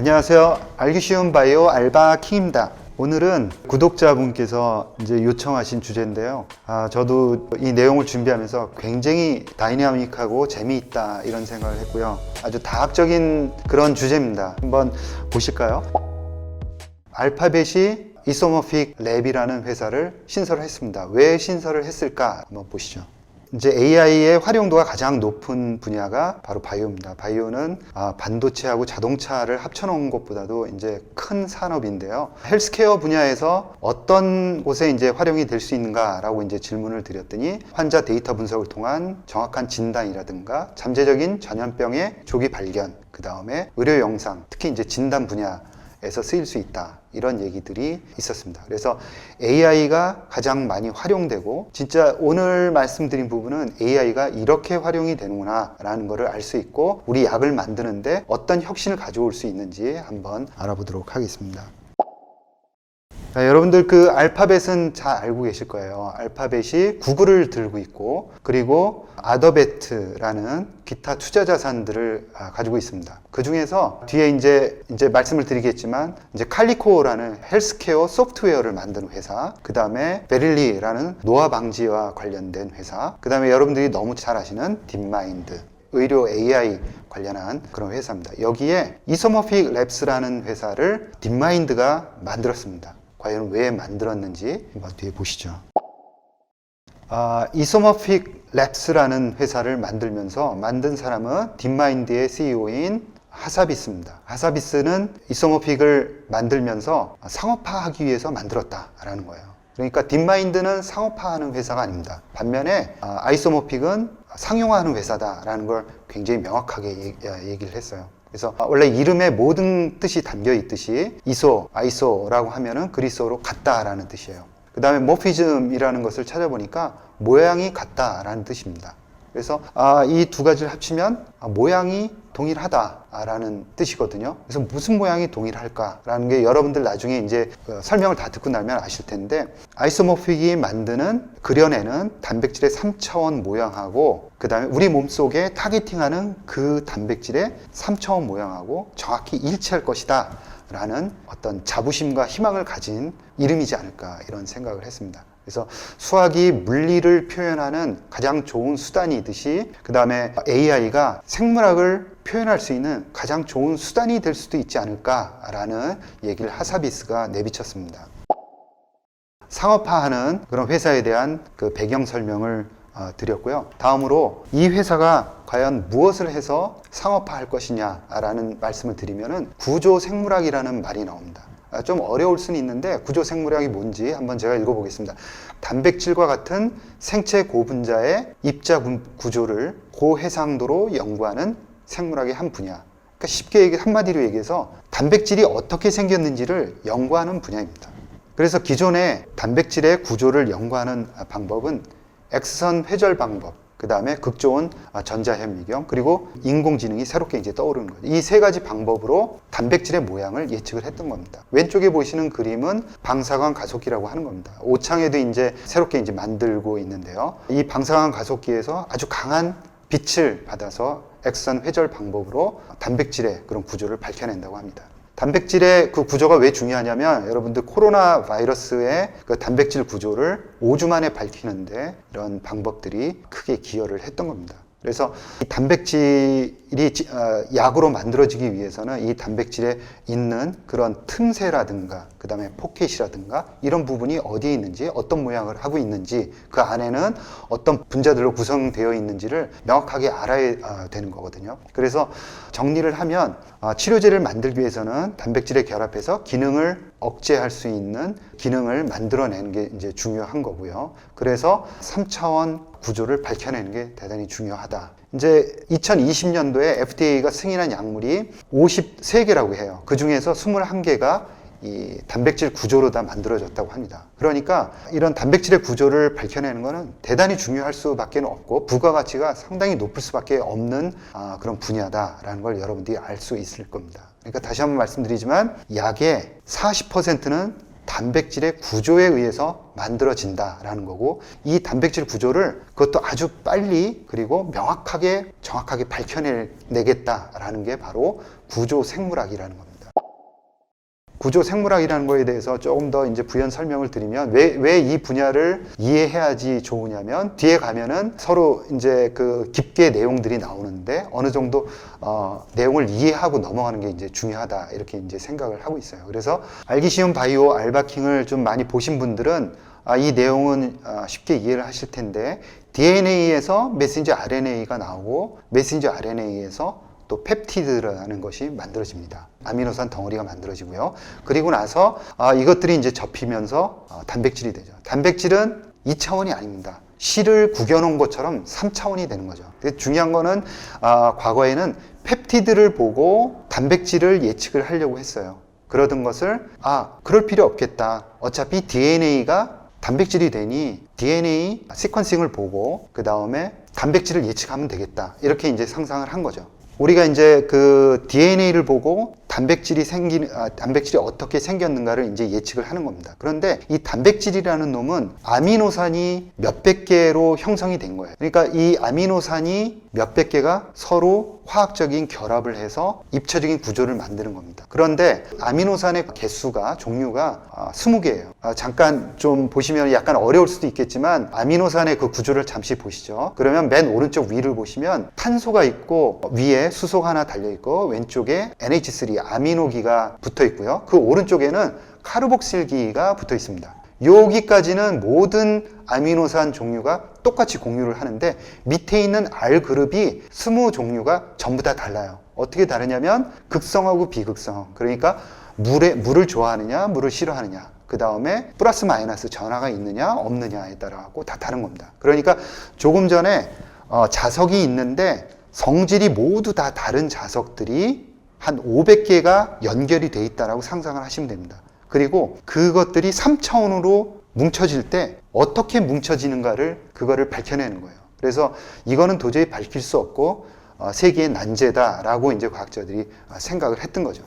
안녕하세요. 알기 쉬운 바이오 알바 킹입니다. 오늘은 구독자분께서 이제 요청하신 주제인데요. 아, 저도 이 내용을 준비하면서 굉장히 다이나믹하고 재미있다 이런 생각을 했고요. 아주 다학적인 그런 주제입니다. 한번 보실까요? 알파벳이 이소모픽 랩이라는 회사를 신설을 했습니다. 왜 신설을 했을까? 한번 보시죠. 이제 AI의 활용도가 가장 높은 분야가 바로 바이오입니다. 바이오는 아, 반도체하고 자동차를 합쳐놓은 것보다도 이제 큰 산업인데요. 헬스케어 분야에서 어떤 곳에 이제 활용이 될 수 있는가라고 이제 질문을 드렸더니 환자 데이터 분석을 통한 정확한 진단이라든가 잠재적인 전염병의 조기 발견, 그 다음에 의료 영상, 특히 이제 진단 분야 에서 쓰일 수 있다. 이런 얘기들이 있었습니다. 그래서 AI가 가장 많이 활용되고 진짜 오늘 말씀드린 부분은 AI가 이렇게 활용이 되는구나 라는 것을 알 수 있고 우리 약을 만드는데 어떤 혁신을 가져올 수 있는지 한번 알아보도록 하겠습니다. 자, 여러분들 그 알파벳은 잘 알고 계실 거예요. 알파벳이 구글을 들고 있고 그리고 아더베트라는 기타 투자 자산들을 아, 가지고 있습니다. 그 중에서 뒤에 이제 이제 말씀을 드리겠지만 이제 칼리코라는 헬스케어 소프트웨어를 만드는 회사, 그 다음에 베릴리라는 노화 방지와 관련된 회사, 그 다음에 여러분들이 너무 잘 아시는 딥마인드. 의료 AI 관련한 그런 회사입니다. 여기에 이소모픽 랩스라는 회사를 딥마인드가 만들었습니다. 과연 왜 만들었는지 한번 뒤에 보시죠. 아, 이소모픽 랩스라는 회사를 만들면서 만든 사람은 딥마인드의 CEO인 하사비스입니다. 하사비스는 이소모픽을 만들면서 상업화하기 위해서 만들었다라는 거예요. 그러니까 딥마인드는 상업화하는 회사가 아닙니다. 반면에 아, 아이소모픽은 상용화하는 회사다라는 걸 굉장히 명확하게 얘기를 했어요. 그래서 원래 이름에 모든 뜻이 담겨 있듯이 이소, 아이소라고 하면은 그리스어로 같다라는 뜻이에요. 그 다음에 모피즘이라는 것을 찾아보니까 모양이 같다라는 뜻입니다. 그래서 아, 이 두 가지를 합치면 아, 모양이 동일하다라는 뜻이거든요. 그래서 무슨 모양이 동일할까라는 게 여러분들 나중에 이제 그 설명을 다 듣고 나면 아실 텐데 아이소모픽이 만드는 그려내는 단백질의 3차원 모양하고 그 다음에 우리 몸속에 타겟팅하는 그 단백질의 3차원 모양하고 정확히 일치할 것이다. 라는 어떤 자부심과 희망을 가진 이름이지 않을까 이런 생각을 했습니다. 그래서 수학이 물리를 표현하는 가장 좋은 수단이듯이 그 다음에 AI가 생물학을 표현할 수 있는 가장 좋은 수단이 될 수도 있지 않을까라는 얘기를 하사비스가 내비쳤습니다. 상업화하는 그런 회사에 대한 그 배경 설명을 어, 드렸고요. 다음으로 이 회사가 과연 무엇을 해서 상업화할 것이냐라는 말씀을 드리면은 구조 생물학이라는 말이 나옵니다. 아, 좀 어려울 수는 있는데 구조 생물학이 뭔지 한번 제가 읽어보겠습니다. 단백질과 같은 생체 고분자의 입자 구조를 고해상도로 연구하는 생물학의 한 분야. 그러니까 쉽게 얘기 한마디로 얘기해서 단백질이 어떻게 생겼는지를 연구하는 분야입니다. 그래서 기존의 단백질의 구조를 연구하는 방법은 X선 회절 방법, 그 다음에 극좋은 전자현미경, 그리고 인공지능이 새롭게 이제 떠오르는 거죠. 이 세 가지 방법으로 단백질의 모양을 예측을 했던 겁니다. 왼쪽에 보시는 그림은 방사광 가속기라고 하는 겁니다. 오창에도 이제 새롭게 이제 만들고 있는데요. 이 방사광 가속기에서 아주 강한 빛을 받아서 X선 회절 방법으로 단백질의 그런 구조를 밝혀낸다고 합니다. 단백질의 그 구조가 왜 중요하냐면 여러분들 코로나 바이러스의 그 단백질 구조를 5주 만에 밝히는데 이런 방법들이 크게 기여를 했던 겁니다. 그래서 이 단백질이 어, 약으로 만들어지기 위해서는 이 단백질에 있는 그런 틈새라든가 그 다음에 포켓이라든가 이런 부분이 어디에 있는지 어떤 모양을 하고 있는지 그 안에는 어떤 분자들로 구성되어 있는지를 명확하게 알아야 어, 되는 거거든요. 그래서 정리를 하면 어, 치료제를 만들기 위해서는 단백질에 결합해서 기능을 억제할 수 있는 기능을 만들어내는 게 이제 중요한 거고요. 그래서 3차원 구조를 밝혀내는 게 대단히 중요하다. 이제 2020년도에 FDA가 승인한 약물이 53개라고 해요. 그 중에서 21개가 이 단백질 구조로 다 만들어졌다고 합니다. 그러니까 이런 단백질의 구조를 밝혀내는 것은 대단히 중요할 수밖에 없고 부가가치가 상당히 높을 수밖에 없는 아, 그런 분야다라는 걸 여러분들이 알 수 있을 겁니다. 그러니까 다시 한번 말씀드리지만 약의 40%는 단백질의 구조에 의해서 만들어진다라는 거고 이 단백질 구조를 그것도 아주 빨리 그리고 명확하게 정확하게 밝혀내겠다라는 게 바로 구조 생물학이라는 겁니다. 구조 생물학이라는 거에 대해서 조금 더 이제 부연 설명을 드리면 왜 왜 이 분야를 이해해야지 좋으냐면 뒤에 가면은 서로 이제 그 깊게 내용들이 나오는데 어느 정도 어, 내용을 이해하고 넘어가는 게 이제 중요하다 이렇게 이제 생각을 하고 있어요. 그래서 알기 쉬운 바이오 알바킹을 좀 많이 보신 분들은 아, 이 내용은 아, 쉽게 이해를 하실 텐데 DNA에서 메신저 RNA가 나오고 메신저 RNA에서 또 펩티드라는 것이 만들어집니다. 아미노산 덩어리가 만들어지고요. 그리고 나서 아, 이것들이 이제 접히면서 어, 단백질이 되죠. 단백질은 2차원이 아닙니다. 실을 구겨놓은 것처럼 3차원이 되는 거죠. 근데 중요한 거는 아, 과거에는 펩티드를 보고 단백질을 예측을 하려고 했어요. 그러던 것을 아 그럴 필요 없겠다. 어차피 DNA가 단백질이 되니 DNA 시퀀싱을 보고 그 다음에 단백질을 예측하면 되겠다. 이렇게 이제 상상을 한 거죠. 우리가 이제 그 DNA를 보고 단백질이 생기는 아, 단백질이 어떻게 생겼는가를 이제 예측을 하는 겁니다. 그런데 이 단백질이라는 놈은 아미노산이 몇백 개로 형성이 된 거예요. 그러니까 이 아미노산이 몇백 개가 서로 화학적인 결합을 해서 입체적인 구조를 만드는 겁니다. 그런데 아미노산의 개수가 종류가 아, 20개예요. 잠깐 좀 보시면 약간 어려울 수도 있겠지만 아미노산의 그 구조를 잠시 보시죠. 그러면 맨 오른쪽 위를 보시면 탄소가 있고 위에 수소가 하나 달려 있고 왼쪽에 NH3 아미노기가 붙어 있고요. 그 오른쪽에는 카르복실기가 붙어 있습니다. 여기까지는 모든 아미노산 종류가 똑같이 공유를 하는데 밑에 있는 R 그룹이 스무 종류가 전부 다 달라요. 어떻게 다르냐면 극성하고 비극성. 그러니까 물에 물을 좋아하느냐, 물을 싫어하느냐. 그 다음에 플러스 마이너스 전화가 있느냐, 없느냐에 따라 갖고 다 다른 겁니다. 그러니까 조금 전에 어, 자석이 있는데 성질이 모두 다 다른 자석들이 한 500개가 연결이 돼 있다라고 상상을 하시면 됩니다. 그리고 그것들이 3차원으로 뭉쳐질 때 어떻게 뭉쳐지는가를 그거를 밝혀내는 거예요. 그래서 이거는 도저히 밝힐 수 없고 어, 세계의 난제다라고 이제 과학자들이 어, 생각을 했던 거죠.